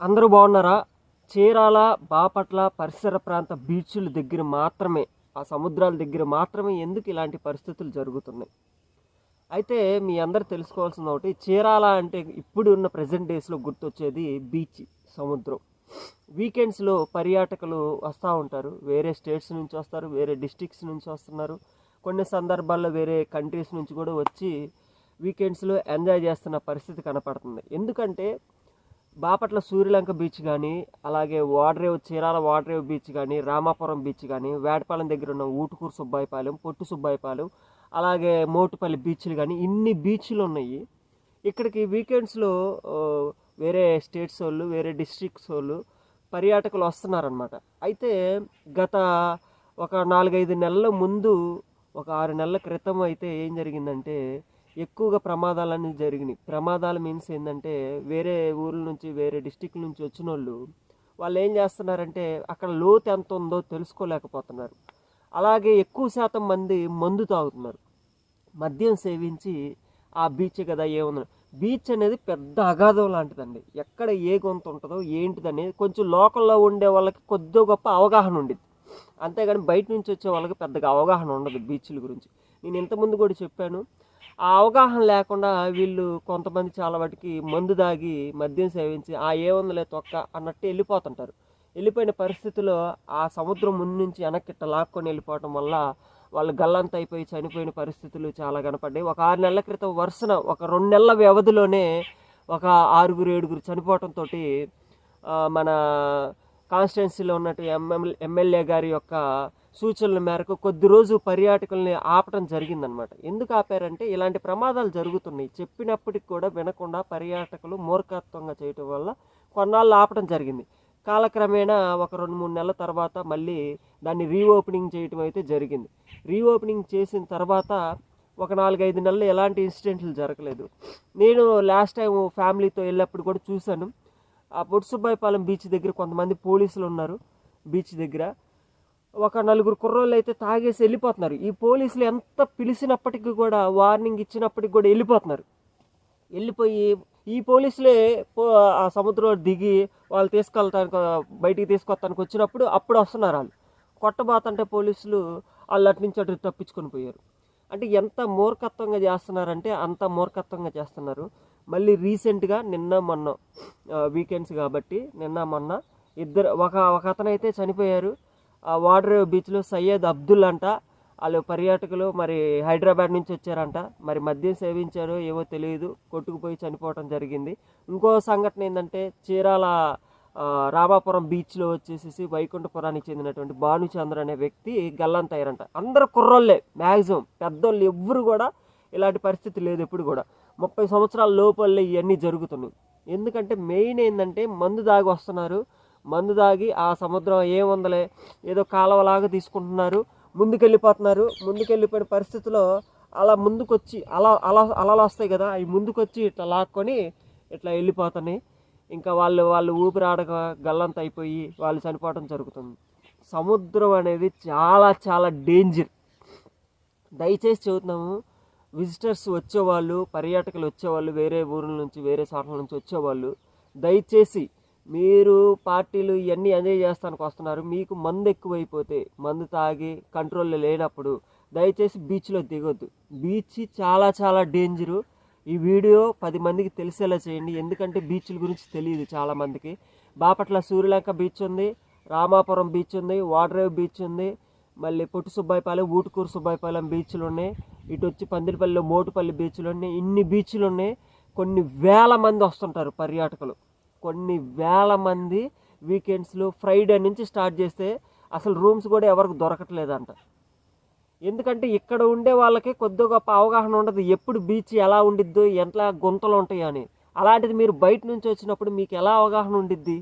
అందరూ బాగున్నారా? చీరాల బాపట్ల పరిసర ప్రాంత బీచ్ల దగ్గర మాత్రమే ఆ సముద్రాల దగ్గర మాత్రమే ఎందుకు ఇలాంటి పరిస్థితులు జరుగుతున్నాయి? అయితే మీ అందరు తెలుసుకోవాల్సింది ఒకటి చీరాల అంటే ఇప్పుడు ఉన్న ప్రజెంట్ డేస్లో గుర్తొచ్చేది బీచ్ సముద్రం. వీకెండ్స్లో పర్యాటకులు వస్తూ ఉంటారు వేరే స్టేట్స్ నుంచి వస్తారు వేరే డిస్టిక్స్ నుంచి వస్తున్నారు. కొన్ని సందర్భాల్లో వేరే కంట్రీస్ నుంచి కూడా వచ్చి వీకెండ్స్లో ఎంజాయ్ చేస్తున్న పరిస్థితి కనపడుతుంది. ఎందుకంటే బాపట్ల సూర్యలంక బీచ్ కానీ అలాగే వాడరేవ్ చీరాల వాడరేవ్ బీచ్ కానీ రామాపురం బీచ్ కానీ వేటపాలెం దగ్గర ఉన్న ఊటుకూరు సుబ్బాయిపాలెం పొట్టు సుబ్బాయిపాలెం అలాగే మోటుపల్లి బీచ్లు కానీ ఇన్ని బీచ్లు ఉన్నాయి. ఇక్కడికి వీకెండ్స్లో వేరే స్టేట్స్ వాళ్ళు వేరే డిస్ట్రిక్ట్స్ వాళ్ళు పర్యాటకులు వస్తున్నారనమాట అయితే గత ఒక నాలుగైదు నెలల ముందు ఒక ఆరు నెలల క్రితం అయితే ఏం జరిగిందంటే ఎక్కువగా ప్రమాదాలు అనేది జరిగినాయి. ప్రమాదాలు మీన్స్ ఏంటంటే వేరే ఊర్ల నుంచి వేరే డిస్టిక్ నుంచి వచ్చిన వాళ్ళు వాళ్ళు ఏం చేస్తున్నారంటే అక్కడ లోతు ఎంత ఉందో తెలుసుకోలేకపోతున్నారు. అలాగే ఎక్కువ శాతం మంది మందు తాగుతున్నారు. మద్యం సేవించి ఆ బీచ్ కదా ఏముంది? బీచ్ అనేది పెద్ద అగాధం లాంటిదండి. ఎక్కడ ఏ గొంత ఉంటుందో ఏంటిదని కొంచెం లోకల్లో ఉండే వాళ్ళకి కొద్దిగా గొప్ప అవగాహన ఉండేది అంతేగాని బయట నుంచి వచ్చే వాళ్ళకి పెద్దగా అవగాహన ఉండదు బీచ్ల గురించి. నేను ఇంతకుముందు కూడా చెప్పాను ఆ అవగాహన లేకుండా వీళ్ళు కొంతమంది చాలా వాటికి మందు దాగి మద్యం సేవించి ఆ ఏముందిలే తొక్క అన్నట్టు వెళ్ళిపోతుంటారు. వెళ్ళిపోయిన పరిస్థితిలో ఆ సముద్రం ముందు నుంచి వెనక్కిట్ట లాక్కొని వెళ్ళిపోవటం వల్ల వాళ్ళు గల్లంత అయిపోయి చనిపోయిన పరిస్థితులు చాలా కనపడ్డాయి. ఒక ఆరు నెలల క్రితం వరుసన ఒక రెండు నెలల వ్యవధిలోనే ఒక ఆరుగురు ఏడుగురు చనిపోవటంతో మన కాన్స్టిట్యున్సీలో ఉన్నట్టు ఎంఎల్ ఎమ్మెల్యే గారి యొక్క సూచనల మేరకు కొద్ది రోజు పర్యాటకుల్ని ఆపటం జరిగిందనమాట ఎందుకు ఆపారంటే ఇలాంటి ప్రమాదాలు జరుగుతున్నాయి. చెప్పినప్పటికి కూడా వినకుండా పర్యాటకులు మూర్ఖత్వంగా చేయటం వల్ల కొన్నాళ్ళు ఆపటం జరిగింది. కాలక్రమేణా ఒక రెండు మూడు నెలల తర్వాత మళ్ళీ దాన్ని రీఓపెనింగ్ చేయటం అయితే జరిగింది. రీఓపెనింగ్ చేసిన తర్వాత ఒక నాలుగైదు నెలలు ఎలాంటి ఇన్సిడెంట్లు జరగలేదు. నేను లాస్ట్ టైం ఫ్యామిలీతో వెళ్ళినప్పుడు కూడా చూశాను. ఆ బొట్సుబాయిపాలెం బీచ్ దగ్గర కొంతమంది పోలీసులు ఉన్నారు బీచ్ దగ్గర. ఒక నలుగురు కుర్రోళ్ళు అయితే తాగేసి వెళ్ళిపోతున్నారు. ఈ పోలీసులు ఎంత పిలిచినప్పటికీ కూడా వార్నింగ్ ఇచ్చినప్పటికి కూడా వెళ్ళిపోతున్నారు. వెళ్ళిపోయి ఈ పోలీసులే పో- ఆ సముద్రంలో దిగి వాళ్ళు తీసుకెళ్తానికి బయటికి తీసుకొస్తానికి వచ్చినప్పుడు అప్పుడు వస్తున్నారు వాళ్ళు. కొట్టబాతంటే పోలీసులు వాళ్ళు అటు నుంచి అటు తప్పించుకొని పోయారు. అంటే ఎంత మూర్ఖత్వంగా చేస్తున్నారంటే అంత మూర్ఖత్వంగా చేస్తున్నారు. మళ్ళీ రీసెంట్గా నిన్న మొన్న వీకెండ్స్ కాబట్టి నిన్న మొన్న ఇద్దరు ఒక ఒక అతను అయితే చనిపోయారు. వాటర్ బీచ్లో సయ్యద్ అబ్దుల్ అంట. వాళ్ళు పర్యాటకులు మరి హైదరాబాద్ నుంచి వచ్చారంట. మరి మద్యం సేవించారో ఏవో తెలియదు. కొట్టుకుపోయి చనిపోవటం జరిగింది. ఇంకో సంఘటన ఏంటంటే చీరాల రామాపురం బీచ్లో వచ్చేసేసి వైకుంఠపురానికి చెందినటువంటి భానుచంద్ర అనే వ్యక్తి గల్లంతయ్యారంట. అందరు కుర్రోళ్ళే మ్యాక్సిమం పెద్దోళ్ళు ఎవ్వరు కూడా ఇలాంటి పరిస్థితి లేదు ఎప్పుడు కూడా. ముప్పై సంవత్సరాల లోపలే ఇవన్నీ జరుగుతున్నాయి. ఎందుకంటే మెయిన్ ఏంటంటే మందు దాగి వస్తున్నారు. మందు దాగి ఆ సముద్రం ఏముందలే? ఏదో కాలువలాగా తీసుకుంటున్నారు. ముందుకెళ్ళిపోతున్నారు. ముందుకెళ్ళిపోయిన పరిస్థితిలో అలా ముందుకొచ్చి అలా అలా అలలు వస్తాయి కదా అవి ముందుకొచ్చి ఇట్లా లాక్కొని ఇట్లా వెళ్ళిపోతున్నాయి. ఇంకా వాళ్ళు వాళ్ళు ఊపిరాడక గల్లంత అయిపోయి వాళ్ళు చనిపోవడం జరుగుతుంది. సముద్రం అనేది చాలా చాలా డేంజర్. దయచేసి చెబుతున్నాము విజిటర్స్ వచ్చేవాళ్ళు పర్యాటకులు వచ్చేవాళ్ళు వేరే ఊర్ల నుంచి వేరే చోట్ల నుంచి వచ్చేవాళ్ళు దయచేసి మీరు పార్టీలు ఇవన్నీ ఎంజాయ్ చేస్తానికి వస్తున్నారు మీకు మందు ఎక్కువైపోతే మందు తాగి కంట్రోల్లో లేనప్పుడు దయచేసి బీచ్లో దిగొద్దు. బీచ్ చాలా చాలా డేంజరు. ఈ వీడియో పది మందికి తెలిసేలా చేయండి. ఎందుకంటే బీచ్ల గురించి తెలియదు చాలామందికి బాపట్ల సూర్యలంక బీచ్ ఉంది రామాపురం బీచ్ ఉంది వాడరేవ్ బీచ్ ఉంది మళ్ళీ పొట్టు సుబ్బాయిపాలెం ఊటుకూరు సుబ్బాయిపాలెం బీచ్లు ఉన్నాయి ఇటు వచ్చి పందిరిపల్లిలో మోటుపల్లి బీచ్లు ఉన్నాయి ఇన్ని బీచ్లు ఉన్నాయి. కొన్ని వేల మంది వస్తుంటారు పర్యాటకులు. కొన్ని వేల మంది వీకెండ్స్లో ఫ్రైడే నుంచి స్టార్ట్ చేస్తే అసలు రూమ్స్ కూడా ఎవరికి దొరకట్లేదంట. ఎందుకంటే ఇక్కడ ఉండే వాళ్ళకి కొద్ది గొప్ప అవగాహన ఉండదు. ఎప్పుడు బీచ్ ఎలా ఉండిద్దో ఎట్లా గుంతలు ఉంటాయి అని. అలాంటిది మీరు బయట నుంచి వచ్చినప్పుడు మీకు ఎలా అవగాహన ఉండిద్ది?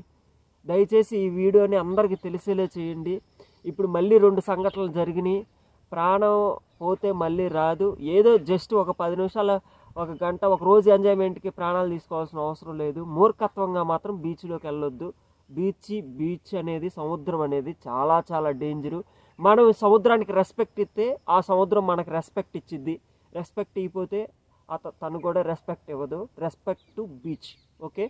దయచేసి ఈ వీడియోని అందరికీ తెలిసేలా చేయండి. ఇప్పుడు మళ్ళీ రెండు సంఘటనలు జరిగినాయి. ప్రాణం పోతే మళ్ళీ రాదు. ఏదో జస్ట్ ఒక పది నిమిషాల ఒక గంట ఒక రోజు ఎంజాయ్మెంట్కి ప్రాణాలు తీసుకోవాల్సిన అవసరం లేదు. మూర్ఖత్వంగా మాత్రం బీచ్లోకి వెళ్ళొద్దు. బీచ్ బీచ్ అనేది సముద్రం అనేది చాలా చాలా డేంజరు. మనం సముద్రానికి రెస్పెక్ట్ ఇస్తే ఆ సముద్రం మనకు రెస్పెక్ట్ ఇచ్చిద్ది. రెస్పెక్ట్ ఇవ్వకపోతే అత తను కూడా రెస్పెక్ట్ ఇవ్వదు. Respect to beach. ఓకే?